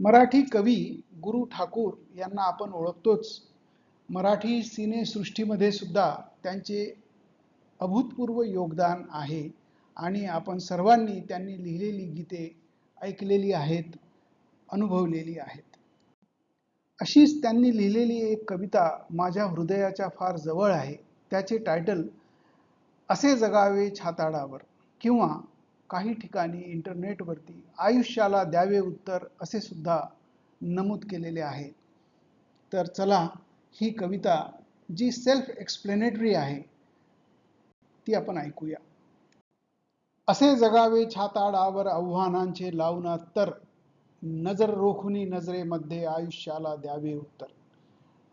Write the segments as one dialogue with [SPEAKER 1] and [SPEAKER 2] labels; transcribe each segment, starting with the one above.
[SPEAKER 1] मराठी कवी गुरु ठाकूर यांना आपण ओळखतोच. मराठी सिनेसृष्टीमध्ये सुद्धा त्यांचे अभूतपूर्व योगदान आहे आणि आपण सर्वांनी त्यांनी लिहिलेली गीते ऐकलेली आहेत अनुभवलेली आहेत. अशीच त्यांनी लिहिलेली एक कविता माझ्या हृदयाच्या फार जवळ आहे. त्याचे टायटल असे जगावे छाताडावर किंवा काही ठिकाणी इंटरनेटवरती आयुष्याला द्यावे उत्तर असे सुद्धा नमूद केलेले आहे. तर चला ही कविता जी सेल्फ एक्सप्लेनेटरी आहे ती आपण ऐकूया. असे जगावे छाताडावर आव्हानांचे लावना तर नजर रोखुनी नजरेमध्ये आयुष्याला द्यावे उत्तर.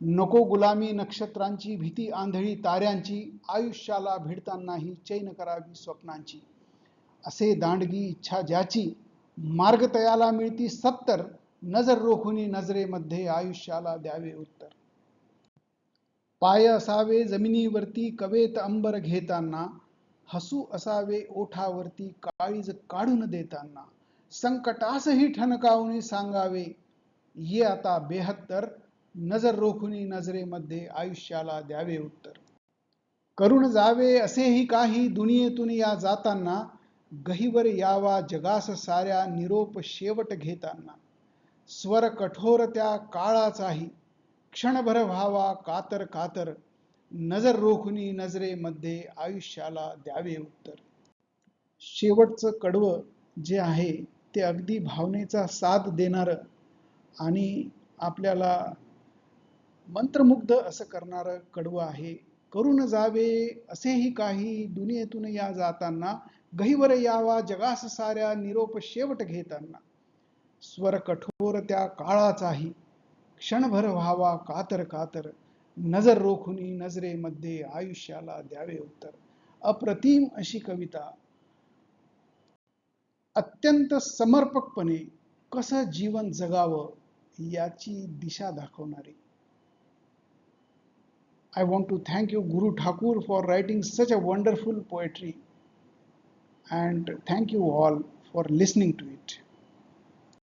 [SPEAKER 1] नको गुलामी नक्षत्रांची भीती आंधळी ताऱ्यांची आयुष्याला भिडतानाही चैन करावी स्वप्नांची. असे दांडगी इच्छा ज्याची मार्ग तयाला मिळती सत्तर नजर रोखुनी नजरेमध्ये आयुष्याला द्यावे उत्तर. पाय असावे जमिनीवरती कवेत अंबर घेताना हसू असावे ओठावरती काळीज काढून देताना संकटासही ठणकावून सांगावे ये आता बेहत्तर नजर रोखुनी नजरेमध्ये आयुष्याला द्यावे उत्तर. करून जावे असेही काही दुनियेतून या जाताना गहीवर यावा जगास साऱ्या निरोप शेवट घेताना. स्वर कठोर त्या काळाचाही क्षणभर व्हावा कातर कातर नजर रोखुनी नजरेमध्ये आयुष्याला द्यावे उत्तर. शेवटचं कडवं जे आहे ते अगदी भावनेचा साथ देणारं आणि आपल्याला मंत्रमुग्ध असं करणारं कडवं आहे. करून जावे असेही काही दुनियेतून या जाताना गहीवर यावा जगास साऱ्या निरोप शेवट घेताना. स्वर कठोर त्या काळाचाही क्षणभर व्हावा कातर कातर. नजर रोखुनी नजरेमध्ये आयुष्याला द्यावे उत्तर. अप्रतिम अशी कविता. अत्यंत समर्पकपणे कसं जीवन जगावं याची दिशा दाखवणारी. I want to thank you Guru Thakur for writing such a wonderful poetry and thank you all for listening to it.